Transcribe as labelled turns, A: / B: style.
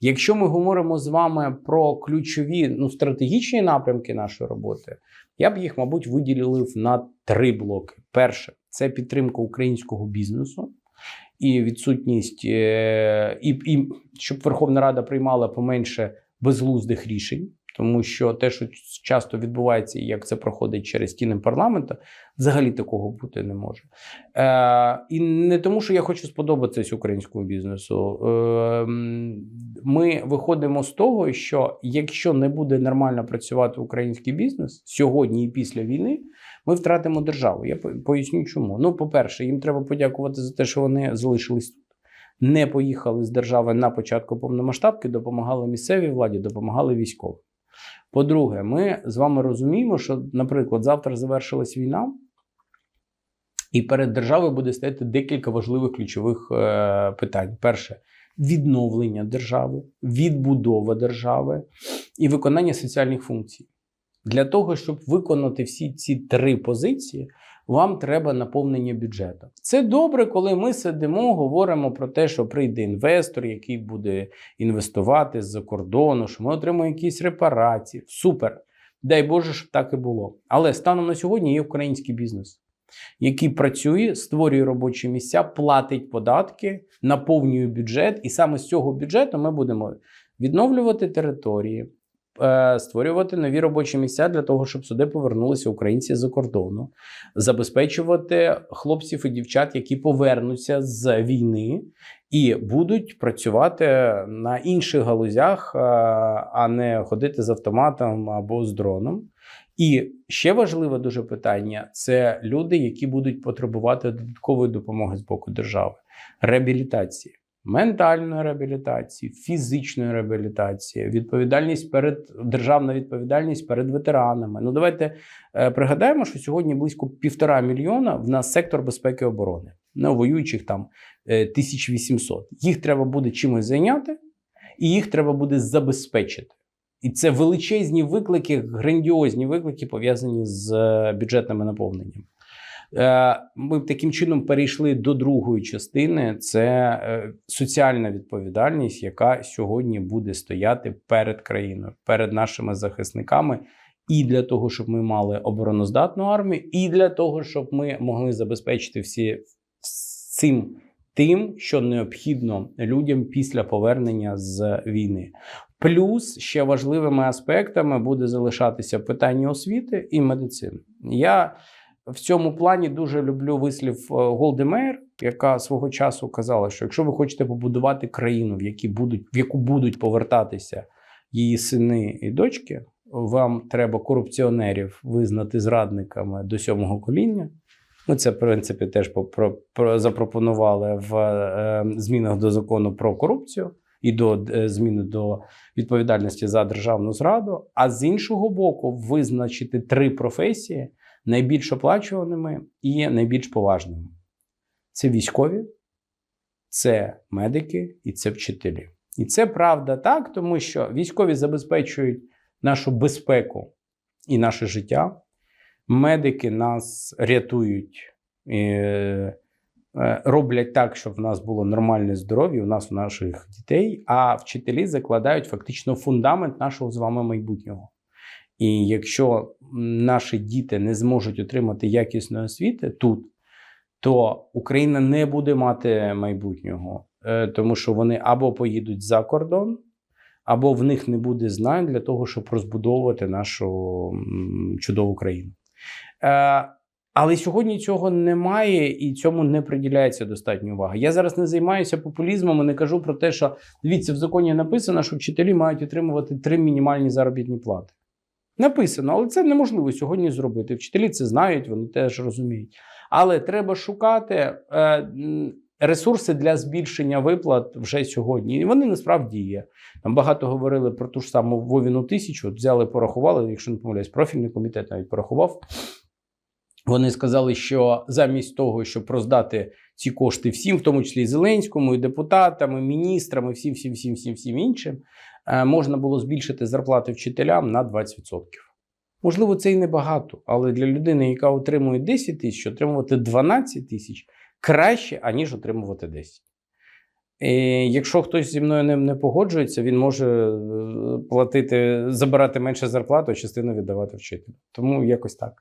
A: Якщо ми говоримо з вами про ключові ну, стратегічні напрямки нашої роботи, я б їх, мабуть, виділив на три блоки. Перше це підтримка українського бізнесу і відсутність, е, і, і щоб Верховна Рада приймала поменше безглуздих рішень. Тому що те, що часто відбувається, як це проходить через стіни парламенту, взагалі такого бути не може. Е, І не тому, що я хочу сподобатися українському бізнесу. Е, м, Ми виходимо з того, що якщо не буде нормально працювати український бізнес сьогодні і після війни, ми втратимо державу. Я поясню, чому. Ну, по-перше, їм треба подякувати за те, що вони залишились тут. Не поїхали з держави на початку повномасштабки, допомагали місцевій владі, допомагали військовим. По-друге, ми з вами розуміємо, що, наприклад, завтра завершилась війна, і перед державою буде стояти декілька важливих ключових е, питань. Перше відновлення держави, відбудова держави і виконання соціальних функцій. Для того, щоб виконати всі ці три позиції, вам треба наповнення бюджету. Це добре, коли ми сидимо, говоримо про те, що прийде інвестор, який буде інвестувати з-за кордону, що ми отримаємо якісь репарації. Супер. Дай Боже, щоб так і було. Але станом на сьогодні є український бізнес, який працює, створює робочі місця, платить податки, наповнює бюджет, і саме з цього бюджету ми будемо відновлювати території, е, створювати нові робочі місця для того, щоб сюди повернулися українці з-за кордону, забезпечувати хлопців і дівчат, які повернуться з війни і будуть працювати на інших галузях, е, а не ходити з автоматом або з дроном. І ще важливе дуже питання: це люди, які будуть потребувати додаткової допомоги з боку держави, реабілітації. Ментальної реабілітації, фізичної реабілітації, відповідальність перед державна відповідальність перед ветеранами. Ну давайте е, пригадаємо, що сьогодні близько півтора мільйона в нас сектор безпеки і оборони. Ну, воюючих там е, 1800. Їх треба буде чимось зайняти, і їх треба буде забезпечити. І це величезні виклики, грандіозні виклики, пов'язані з е, бюджетними наповненнями. Е, Ми таким чином перейшли до другої частини: це е, соціальна відповідальність, яка сьогодні буде стояти перед країною, перед нашими захисниками, і для того, щоб ми мали обороноздатну армію, і для того, щоб ми могли забезпечити всі цим тим, що необхідно людям після повернення з війни. Плюс ще важливими аспектами буде залишатися питання освіти і медицини. Я в цьому плані дуже люблю вислів е, Голди Меєр, яка свого часу казала, що якщо ви хочете побудувати країну, в які будуть в яку будуть повертатися її сини і дочки, вам треба корупціонерів визнати зрадниками до сьомого коління. Ми це, в принципі, теж запропонували в е, змінах до закону про корупцію і до е, зміни до відповідальності за державну зраду. А з іншого боку, визначити три професії найбільш оплачуваними і найбільш поважними: це військові, це медики і це вчителі. І це правда так, тому що військові забезпечують нашу безпеку і наше життя. Медики нас рятують, е, роблять так, щоб в нас було нормальне здоров'я, у нас у наших дітей. А вчителі закладають фактично фундамент нашого з вами майбутнього. І якщо наші діти не зможуть отримати якісної освіти тут, то Україна не буде мати майбутнього, Е, тому що вони або поїдуть за кордон, або в них не буде знань для того, щоб розбудовувати нашу чудову країну. Але сьогодні цього немає і цьому не приділяється достатньо уваги. Я зараз не займаюся популізмом і не кажу про те, що дивіться, в законі написано, що вчителі мають отримувати три мінімальні заробітні плати. Написано, але це неможливо сьогодні зробити. Вчителі це знають, вони теж розуміють. Але треба шукати е, ресурси для збільшення виплат вже сьогодні. І вони насправді є. Там багато говорили про ту ж саму Вовіну тисячу. Взяли, порахували, якщо не помиляюсь, профільний комітет навіть порахував. Вони сказали, що замість того, щоб роздати ці кошти всім, в тому числі і Зеленському, і депутатам, і міністрам, і всім, всім, всім, всім, всім іншим, е, можна було збільшити зарплати вчителям на 20%. Можливо, це і небагато, але для людини, яка отримує 10 тисяч, отримувати 12 тисяч краще, аніж отримувати 10. І якщо хтось зі мною не погоджується, він може е, платити, забирати менше зарплату, частину віддавати вчителю. Тому якось так.